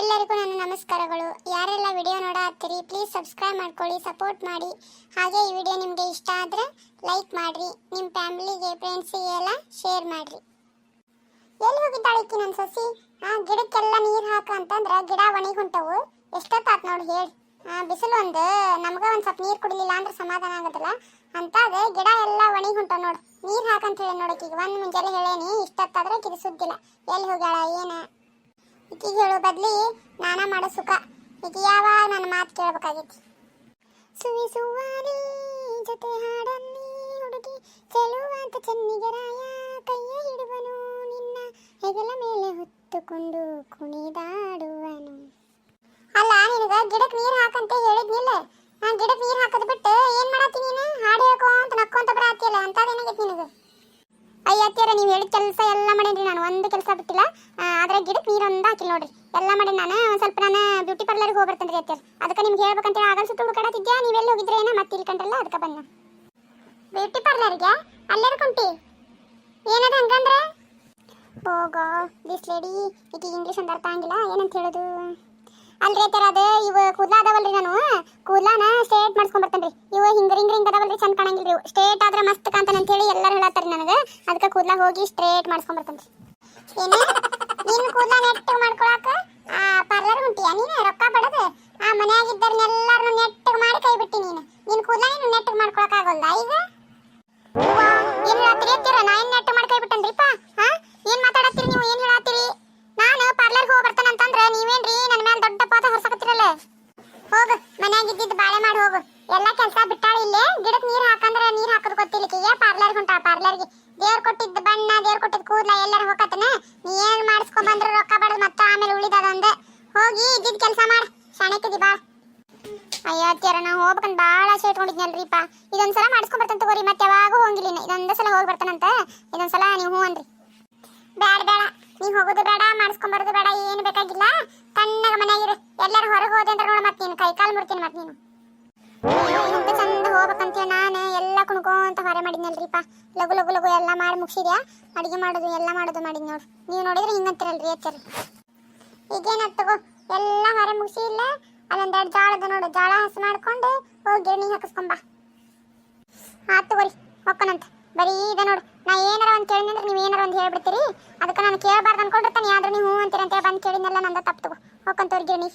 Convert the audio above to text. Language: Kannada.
ಎಲ್ಲರಿಗೂ ನನ್ನ ನಮಸ್ಕಾರಗಳು. ಯಾರೆಲ್ಲ ವಿಡಿಯೋ ನೋಡತ್ತೀರಿ ಪ್ಲೀಸ್ ಸಬ್ಸ್ಕ್ರೈಬ್ ಮಾಡ್ಕೊಳ್ಳಿ ಸಪೋರ್ಟ್ ಮಾಡಿ. ಹಾಗೆ ಈ ವಿಡಿಯೋ ನಿಮಗೆ ಇಷ್ಟ ಆದರೆ ಲೈಕ್ ಮಾಡಿರಿ. ನಿಮ್ಮ ಫ್ಯಾಮಿಲಿಗೆ ಫ್ರೆಂಡ್ಸಿಗೆ ಎಲ್ಲ ಶೇರ್ ಮಾಡಿರಿ. ಎಲ್ಲಿ ಹೋಗಿದ್ದಾಳೆ ಈಕಿ ನನ್ನ ಸಸಿ? ಆ, ಗಿಡಕ್ಕೆಲ್ಲ ನೀರು ಹಾಕು ಅಂತಂದ್ರೆ ಗಿಡ ಒಣಗಿ ಹೊಂಟವು ಎಷ್ಟೊತ್ತಾತ್ ನೋಡಿ ಹೇಳಿ. ಬಿಸಿಲು ಒಂದು, ನಮ್ಗೆ ಒಂದು ಸ್ವಲ್ಪ ನೀರು ಕುಡಿಲಿಲ್ಲ ಅಂದ್ರೆ ಸಮಾಧಾನ ಆಗೋದಿಲ್ಲ? ಅಂತ ಅದೇ ಗಿಡ ಎಲ್ಲ ಒಣಗಿ ಹೊಂಟವು ನೋಡಿ. ನೀರು ಹಾಕಂತ ಹೇಳಿ ನೋಡಕ್ಕೆ ಈಗ ಒಂದು ಮುಂಜಾನೆ ಹೇಳೇನಿ, ಇಷ್ಟೊತ್ತಾದ್ರೆ ಕಿರಿಸುದ್ದಿಲ್ಲ ಎಲ್ಲಿ ಹೋಗ್ಯಾಳ, ಏನ? ಈಕಿಗೆ ಹೇಳೋ ಬದ್ಲಿ ನಾನ ಮಾಡೋ ಸುಖ. ಈಕಿ ಯಾವ ನನ್ನ ಮಾತು ಕೇಳಬೇಕಾಗೈತಿ ಸುವಿ ಸುವಾರಿ ಜೊತೆ ಹಾಡನ್ನಿ ಹುಡುಗಿ, ಚೆಲುವಂತ ಚೆನ್ನಿಗರಾಯ ಕೈಯ ಹಿಡುವನು ನಿನ್ನ ಹೆಗಲ ಮೇಲೆ ಹೊತ್ತುಕೊಂಡು ಕುಣಿದಾಡುವನು. ಅಲ್ಲ, ನಿನಗ ಗಿಡಕ್ಕೆ ನೀರು ಹಾಕಂತ ಹೇಳಿದ್ನಿಲ್ಲ? ನಾನು ಗಿಡಕ್ಕೆ ನೀರು ಹಾಕೋದು ಬಿಟ್ಟು ಏನು ಮಾಡತ್ತೀನಿ ನೀನು? ಹಾಡು ಹೇಳ್ಕೊಂತ ನಕ್ಕೊಂತ ಬರತ್ತಿಯಲ್ಲ ಅಂತದೇನಾಗೈತಿ ನಿನಗೆ? ಅಯ್ಯತ್ತೀರ ನೀವು ಹೇಳಿದ ಕೆಲಸ ಎಲ್ಲ ಮಾಡೇನ್ರಿ ನಾನು. ಒಂದು ಕೆಲಸ ಬಿಟ್ಟಿಲ್ಲ. ಅದ್ರ ಗಿಡಕ್ಕೆ ಒಂದು ಹಾಕಿಲ್ಲ ನೋಡ್ರಿ. ಎಲ್ಲ ಮಾಡಿ ನಾನು. ಸ್ವಲ್ಪ ನಾನು ಬ್ಯೂಟಿ ಪಾರ್ಲರ್ಗೆ ಹೋಗಿ ಬರ್ತೇನೆ ರೀ ಅತ್ತಿಯರ್. ಅದಕ್ಕೆ ನಿಮ್ಗೆ ಹೇಳ್ಬೇಕಂತ ಆಗಲ್ ಸುತ್ತ ಹುಡುಕಾಡತ್ತಿದ್ಯಾ ನೀವೆಲ್ಲ ಹೋಗಿದ್ರೆ ಏನೋ? ಮತ್ತೆ ಇಲ್ಲಿ ಕಂಡ್ರಲ್ಲ, ಅದಕ್ಕೆ ಬಂದ ಬ್ಯೂಟಿ ಪಾರ್ಲರ್ಗೆ ಅಲ್ಲೇ ಕುಂಟಿ? ಏನದ ಹಂಗಂದ್ರೆ? ಹೋಗೋ ದಿಸ್ ಲೇಡಿ ಈಗ ಇಂಗ್ಲೀಷ್ ಅಂತ ಅರ್ಥ ಆಗಿಲ್ಲ ಏನಂತ ಹೇಳೋದು? ಅಲ್ರಿ ಅತ್ತಿಯರ್, ಅದು ಇವು ಕೂದ್ಲ ನಾನು ಕೂದ್ಲಾನ ಸ್ಟ್ರೇಟ್ ಮಾಡ್ಸ್ಕೊಂಡ್ ಬರ್ತೇನ್ರಿ ಇವು ಹಿಂಗ ರಿಂಗ್ ರಿಂಗ್ ಅದಾವಲ್ರಿ ಚಂದ ಕಾಣಂಗಿಲ್ರಿ ಇವು ಸ್ಟ್ರೇಟ್ ಆದ್ರೆ ಮಸ್ತ್ ಕಾಂತಾನ ಅಂತ ಹೇಳಿ ಎಲ್ಲರೂ ಹೇಳತ್ತಾರ ನನಗೆ. ಅದಕ್ಕೆ ಕೂದ್ಲ ಹೋಗಿ ಸ್ಟ್ರೇಟ್ ಮಾಡ್ಸ್ಕೊಂಡ್ ಬರ್ತೇನ್ರಿ. ಏನು? ನೀನು ಕೂದ್ಲ ನೆಟ್ಟಗೆ ಮಾಡ್ಕೊಳಕ? ಆ ಪಾರ್ಲರ್ ಹೊಂಟಿಯಾ ನೀನು? ರೊಕ್ಕ ಬಡದು? ಆ ಮನ್ಯಾಗಿದ್ದರ್ನೆಲ್ಲಾರನು ನೆಟ್ಟಗೆ ಮಾಡಿ ಕೈ ಬಿಟ್ಟಿ ನೀನು. ನಿನ್ನ ಕೂದ್ಲ ನೀನು ನೆಟ್ಟಗೆ ಮಾಡ್ಕೊಳಕ್ ಆಗೋಲ್ಲ ಈಗ? ಏನು ಹೇಳತ್ತೀರಿ ನಾ ಏನು ನೆಟ್ಟಗೆ ಮಾಡಿ ಕೈ ಬಿಟ್ಟನ್ರಿಪ್ಪ ಹಾ? ಏನು ಮಾತಾಡತ್ತೀರಿ ನೀವು? ಏನು ಹೇಳತ್ತೀರಿ? ನಾನು ಪಾರ್ಲರ್ಗೆ ಹೋಗಿ ಬರ್ತಾನೆ ಅಂತಂದ್ರೆ ನೀವೇನ್ರಿ ನನ್ನ ಮೇಲೆ ದೊಡ್ಡ ಪಾತ ಹೊರಸಕತ್ತಿರಲ್ಲ? ಹೋಗು ಮನ್ಯಾಗ ಇದ್ದಿದ್ದು ಬಾಳೆ ಮಾಡಿ ಹೋಗು. ಎಲ್ಲ ಕೆಲಸ ಬಿಟ್ಟಾಳ ಪಾರ್ಲರ್ಗೆ ದೇವ್ರ ಕೊಟ್ಟಿದ್ದ ಬಣ್ಣ, ದೇವ್ರ ಕೊಟ್ಟಿದ್ದ ಕೂದ್ಲ ಎಲ್ಲರೂ ಹೋಗತ್ತನ? ನೀ ಏನ್ ಮಾಡಿಸ್ಕೊಂಡ್ ಬಂದ್ರು ರೊಕ್ಕ ಬಡದ್ ಮತ್ತ ಆಮೇಲೆ ಉಳಿದದ ಒಂದ ಹೋಗಿ ಇದ್ದಿದ್ ಕೆಲಸ ಮಾಡ. ದಿ ಬಾ. ಅಯ್ಯೋ ಅತ್ಯಾರ ನಾ ಹೋಗ್ಬೇಕಂತ ಭಾಳ ಆಸೆ ಇಟ್ಕೊಂಡಿದ್ನಲ್ರಿಪ್ಪ ಇದೊಂದ್ಸಲ ಮಾಡಿಸ್ಕೊಂಡ್ ಬರ್ತಂತ ತಗೋರಿ, ಮತ್ತೆ ಯಾವಾಗೂ ಹೋಗಿಲ್ಲ ಇನ್ನು. ಇದೊಂದೇ ಸಲ ಹೋಗಿ ಬರ್ತಾನಂತ. ಇದೊಂದ್ಸಲ ನೀವು ಹ್ಞೂ ಅನ್ರಿ ಬೇಡ ಬೇಡ ನೀ ಹೋಗೋದು ಬೇಡ, ಮಾಡಿಸ್ಕೊಂಡ್ ಬರೋದು ಬೇಡ, ಏನು ಬೇಕಾಗಿಲ್ಲ. ತಣ್ಣಗ ಮನೆಯಾಗಿರು ಎಲ್ಲರೂ ಹೊರಗೆ ಹೋದೆ ಅಂತ ನೋಡ ಮತ್ತೆ ನೀನು. ಕೈ ಕಾಲು ಮುಡ್ತೀನಿ ಮತ್ತೆ ನೀನು. ಚಂದ ಹೋಗ್ಬೇಕಂತ ನಾನು. ಮಾಡಿದ್ನಲ್ರಿಪ್ಪ. ಲಗು ಲಗು ಲಗು ಎಲ್ಲ ಮಾಡಿ ಮುಗಿಸಿದ್ಯಾ? ಅಡುಗೆ ಮಾಡೋದು, ಎಲ್ಲ ಮಾಡೋದು ಮಾಡಿದ್ ನೋಡು. ನೀವು ನೋಡಿದ್ರೆ ಹಿಂಗಂತಿರಲ್ರಿ, ಎಚ್ಚರ. ಈಗೇನ ತಗೋ? ಎಲ್ಲ ಹೊರೆ ಮುಗಿಸಿ ಇಲ್ಲ ಅದೊಂದೆರಡು ಜಾಳದ ನೋಡು. ಜಾಳ ಹಸು ಮಾಡ್ಕೊಂಡು ಹೋಗಿ ಗಿರಣಿ ಹಾಕಿಸ್ಕೊಂಬ. ಆತು ತಗೋರಿ ಹೊಕ್ಕನಂತ ಬರೀ ಇದೆ ನೋಡು. ನಾ ಏನಾರ ಒಂದು ಕೇಳಿದ್ರೆ ನೀವು ಏನಾರ ಒಂದು ಹೇಳ್ಬಿಡ್ತೀರಿ. ಅದಕ್ಕೆ ನಾನು ಕೇಳಬಾರ್ದು ಅನ್ಕೊಂಡಿರ್ತಾನೆ. ಆದ್ರೂ ನೀವು ಹ್ಞೂ ಅಂತೀರ ಅಂತ ಬಂದು ಕೇಳಿದ್ನೆಲ್ಲ, ನಂದ ತಪ್ಪು ತಗೋ. ಹೊಕ್ಕಂತವ್ರಿ ಗಿರಣಿ